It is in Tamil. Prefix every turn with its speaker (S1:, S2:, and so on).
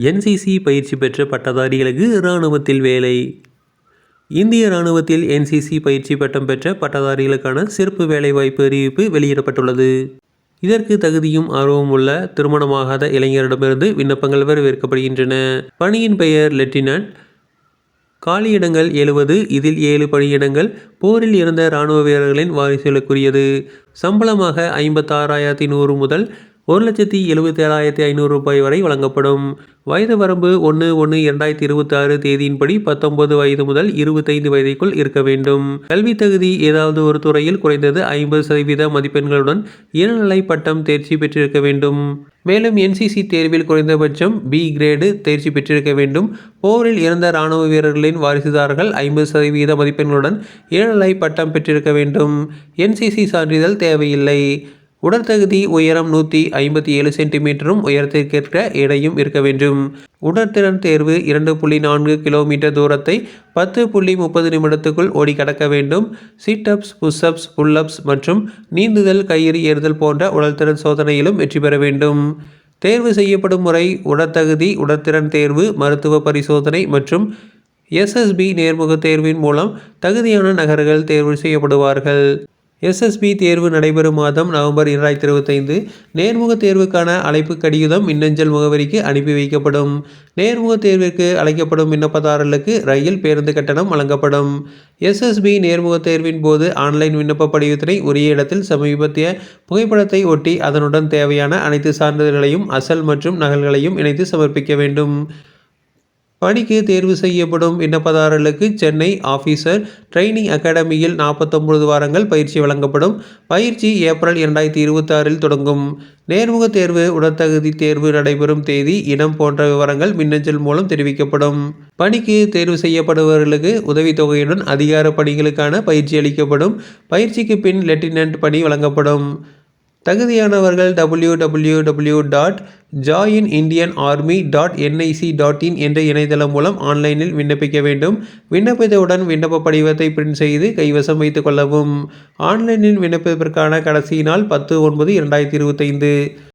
S1: என்சிசி பயிற்சி பெற்ற பட்டதாரிகளுக்கு இராணுவத்தில் வேலை. இந்திய இராணுவத்தில் என்சிசி பயிற்சி பட்டம் பெற்ற பட்டதாரிகளுக்கான சிறப்பு வேலைவாய்ப்பு அறிவிப்பு வெளியிடப்பட்டுள்ளது. இதற்கு தகுதியும் ஆர்வமும் உள்ள திருமணமாகாத இளைஞரிடமிருந்து விண்ணப்பங்கள் வரவேற்கப்படுகின்றன. பணியின் பெயர் லெப்டினன்ட் காலியிடங்கள் எழுபது இதில் ஏழு பணியிடங்கள் போரில் இறந்த இராணுவ வீரர்களின் வாரிசுகளுக்குரியது. சம்பளமாக ஐம்பத்தாறாயிரத்தி நூறு முதல் ஒரு லட்சத்தி எழுபத்தேழாயிரத்தி ஐநூறு ரூபாய் வரை வழங்கப்படும். வயது வரம்பு ஒன்று ஒன்று இரண்டாயிரத்தி இருபத்தாறு தேதியின்படி பத்தொன்பது வயது முதல் இருபத்தைந்து வயதிற்குள் இருக்க வேண்டும். கல்வி தகுதி ஏதாவது ஒரு துறையில் குறைந்தது ஐம்பது சதவீத மதிப்பெண்களுடன் இளநிலை பட்டம் தேர்ச்சி பெற்றிருக்க வேண்டும். மேலும் என்சிசி தேர்வில் குறைந்தபட்சம் பி கிரேடு தேர்ச்சி பெற்றிருக்க வேண்டும். போரில் இறந்த இராணுவ வீரர்களின் வாரிசுதாரர்கள் ஐம்பது சதவீத மதிப்பெண்களுடன் இளநிலை பட்டம் பெற்றிருக்க வேண்டும். என்சிசி சான்றிதழ் தேவையில்லை. உடற்தகுதி உயரம் நூற்றி ஐம்பத்தி ஏழு சென்டிமீட்டரும் உயரத்திற்கேற்ற எடையும் இருக்க வேண்டும். உடற்திறன் தேர்வு இரண்டு புள்ளி நான்கு கிலோமீட்டர் தூரத்தை பத்து புள்ளி முப்பது நிமிடத்துக்குள் ஓடி கடக்க வேண்டும். சிட்டப்ஸ் புஷ்அப்ஸ் புல்லப்ஸ் மற்றும் நீந்துதல் கயிறு ஏறுதல் போன்ற உடல்திறன் சோதனையிலும் வெற்றி பெற வேண்டும். தேர்வு செய்யப்படும் முறை உடற்தகுதி உடற்திறன் தேர்வு மருத்துவ பரிசோதனை மற்றும் எஸ்எஸ்பி நேர்முக தேர்வின் மூலம் தகுதியான நகர்கள் தேர்வு செய்யப்படுவார்கள். எஸ்எஸ்பி தேர்வு நடைபெறும் மாதம் நவம்பர் இரண்டாயிரத்தி இருபத்தைந்து. நேர்முக தேர்வுக்கான அழைப்பு கடிதம் மின்னஞ்சல் முகவரிக்கு அனுப்பி வைக்கப்படும். நேர்முக தேர்விற்கு அழைக்கப்படும் விண்ணப்பதாரர்களுக்கு ரயில் பேருந்து கட்டணம் வழங்கப்படும். எஸ்எஸ்பி நேர்முக தேர்வின் போது ஆன்லைன் விண்ணப்ப படிவத்தினை உரிய இடத்தில் சமீபத்திய புகைப்படத்தை ஒட்டி அதனுடன் தேவையான அனைத்து சான்றிதழ்களையும் அசல் மற்றும் நகல்களையும் இணைத்து சமர்ப்பிக்க வேண்டும். பணிக்கு தேர்வு செய்யப்படும் விண்ணப்பதாரர்களுக்கு சென்னை ஆஃபீஸர் ட்ரைனிங் அகாடமியில் நாற்பத்தொம்பது வாரங்கள் பயிற்சி வழங்கப்படும். பயிற்சி ஏப்ரல் இரண்டாயிரத்தி இருபத்தாறில் தொடங்கும். நேர்முக தேர்வு உடற்தகுதி தேர்வு நடைபெறும் தேதி இடம் போன்ற விவரங்கள் மின்னஞ்சல் மூலம் தெரிவிக்கப்படும். பணிக்கு தேர்வு செய்யப்படுபவர்களுக்கு உதவித்தொகையுடன் அதிகார பணிகளுக்கான பயிற்சி அளிக்கப்படும். பயிற்சிக்கு பின் லெப்டினன்ட் பணி வழங்கப்படும். தகுதியானவர்கள் W W W dot join Indian army dot NIC dot in என்ற இணையதளம் மூலம் ஆன்லைனில் விண்ணப்பிக்க வேண்டும். விண்ணப்பித்தவுடன் விண்ணப்ப படிவத்தை பிரிண்ட் செய்து கைவசம் வைத்துக் கொள்ளவும். ஆன்லைனில் விண்ணப்பிப்பதற்கான கடைசி நாள் பத்து ஒன்பது இரண்டாயிரத்தி இருபத்தைந்து.